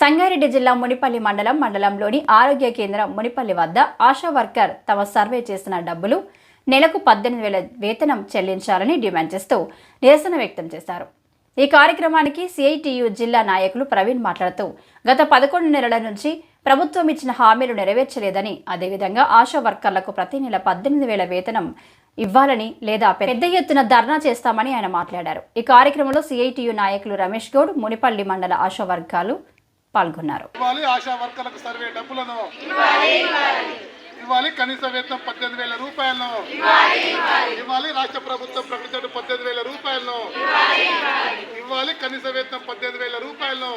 సంగారెడ్డి జిల్లా మునిపల్లి మండలం మండలంలోని ఆరోగ్య కేంద్రం మునిపల్లి వద్ద ఆశా వర్కర్ తమ సర్వే చేసిన డబ్బులు నెలకు పద్దెనిమిది వేల వేతనం చెల్లించాలని డిమాండ్ చేస్తూ నిరసన వ్యక్తం చేశారు. ఈ కార్యక్రమానికి సిఐటియు జిల్లా నాయకులు ప్రవీణ్ మాట్లాడుతూ గత పదకొండు నెలల నుంచి ప్రభుత్వం ఇచ్చిన హామీలు నెరవేర్చలేదని అదేవిధంగా ఆశా వర్కర్లకు ప్రతి నెల పద్దెనిమిది వేల వేతనం ఇవ్వాలని లేదా పెద్ద ఎత్తున ధర్నా చేస్తామని ఆయన మాట్లాడారు. ఈ కార్యక్రమంలో సిఐటియు నాయకులు రమేష్ గౌడ్ మునిపల్లి మండల ఆశా వర్గాలు పాల్గొన్నారు. ఇవ్వాలి ఆశా వర్కర్లకు సర్వే డబ్బులను. ఇవ్వాలి కనీస వేతనం పద్దెనిమిది వేల రూపాయలను. ఇవ్వాలి రాష్ట్ర ప్రభుత్వం ప్రకటించిన పద్దెనిమిది వేల రూపాయలను. ఇవ్వాలి కనీస వేతనం పద్దెనిమిది వేల రూపాయలను.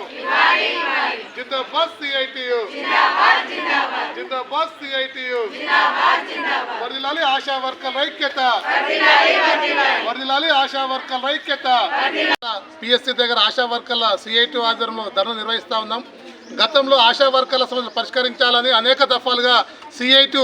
జిందాబాద్ సిఐటియు. జిందాబాద్ సిఐటియు. వరదలాలి ఆశా వర్కర్ల ఐక్యత. ఉండాలి ఆశా వర్కర్ల ఐక్యత. పిఎస్సి దగ్గర ఆశా వర్కర్ల సిఐటి ఆధ్వర్యంలో ధర్నా నిర్వహిస్తా ఉన్నాం. గతంలో ఆశా వర్కర్ల సమస్యలు పరిష్కరించాలని అనేక దఫాలుగా సిఐటి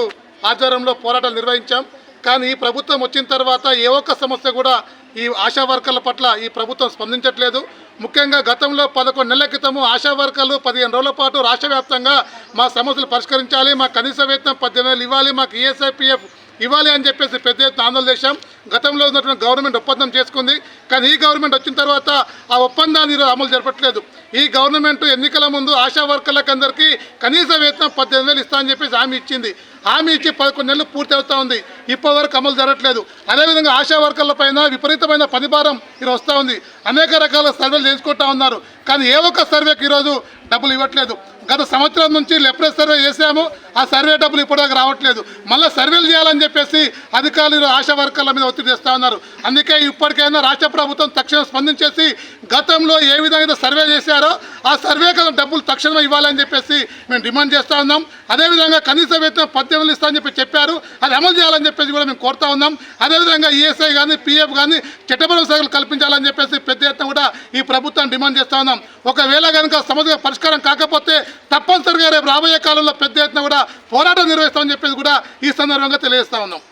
ఆధ్వర్యంలో పోరాటాలు నిర్వహించాం. కానీ ఈ ప్రభుత్వం వచ్చిన తర్వాత ఏ ఒక్క సమస్య కూడా ఈ ఆశా వర్కర్ల పట్ల ఈ ప్రభుత్వం స్పందించట్లేదు. ముఖ్యంగా గతంలో పదకొండు నెలల క్రితము ఆశా వర్కర్లు పదిహేను రోజుల పాటు రాష్ట్ర వ్యాప్తంగా మా సమస్యలు పరిష్కరించాలి మా కనీస వేతనం పద్దెనిమిది ఇవ్వాలి మాకు ఈఎస్ఐపిఎఫ్ ఇవ్వాలి అని చెప్పేసి పెద్ద ఎత్తున ఆందోళన చేశాం. గతంలో ఉన్నటువంటి గవర్నమెంట్ ఒప్పందం చేసుకుంది. కానీ ఈ గవర్నమెంట్ వచ్చిన తర్వాత ఆ ఒప్పందాన్ని ఈరోజు అమలు జరపట్లేదు. ఈ గవర్నమెంట్ ఎన్నికల ముందు ఆశా వర్కర్లకు అందరికీ కనీస వేతనం పద్దెనిమిది వేలు ఇస్తా అని చెప్పేసి హామీ ఇచ్చింది. హామీ ఇచ్చి పదకొండు నెలలు పూర్తి అవుతా ఉంది. ఇప్పటి వరకు అమలు జరగట్లేదు. అదేవిధంగా ఆశా వర్కర్ల పైన విపరీతమైన పనిభారం ఈరోజు వస్తూ ఉంది. అనేక రకాల సర్వేలు చేసుకుంటా ఉన్నారు. కానీ ఏ ఒక్క సర్వేకి ఈరోజు డబ్బులు ఇవ్వట్లేదు. గత సంవత్సరం నుంచి లెప్రెస్ సర్వే చేసాము ఆ సర్వే డబ్బులు ఇప్పటిదాకా రావట్లేదు. మళ్ళీ సర్వేలు చేయాలని చెప్పేసి అధికారులు ఆశా వర్కర్ల మీద ఒత్తిడి తెస్తా ఉన్నారు. అందుకే ఇప్పటికైనా రాష్ట్ర ప్రభుత్వం తక్షణం స్పందించేసి గతంలో ఏ విధంగా సర్వే చేశారో ఆ సర్వే డబ్బులు తక్షణం ఇవ్వాలని చెప్పేసి మేము డిమాండ్ చేస్తా ఉన్నాం. అదేవిధంగా కనీస వేతనం పద్దెనిమిది ఇస్తా అని చెప్పి చెప్పారు. అది అమలు చేయాలని చెప్పేసి కూడా మేము కోరుతా ఉన్నాం. అదేవిధంగా ఈఎస్ఐ కానీ పిఎఫ్ కానీ చట్టపరమైన సేవలు కల్పించాలని చెప్పేసి పెద్ద ఎత్తున కూడా ఈ ప్రభుత్వం డిమాండ్ చేస్తా ఉన్నాం. ఒకవేళ కనుక సమస్య పరిష్కారం కాకపోతే తప్పనిసరిగా రేపు రాబోయే కాలంలో పెద్ద ఎత్తున కూడా పోరాటం నిర్వహిస్తామని చెప్పేసి కూడా ఈ సందర్భంగా తెలియజేస్తా ఉన్నాం.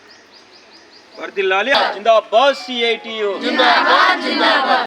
వర్దిల్లాలి. జిందాబాద్ సిఐటియు జిందాబాద్ జిందాబాద్.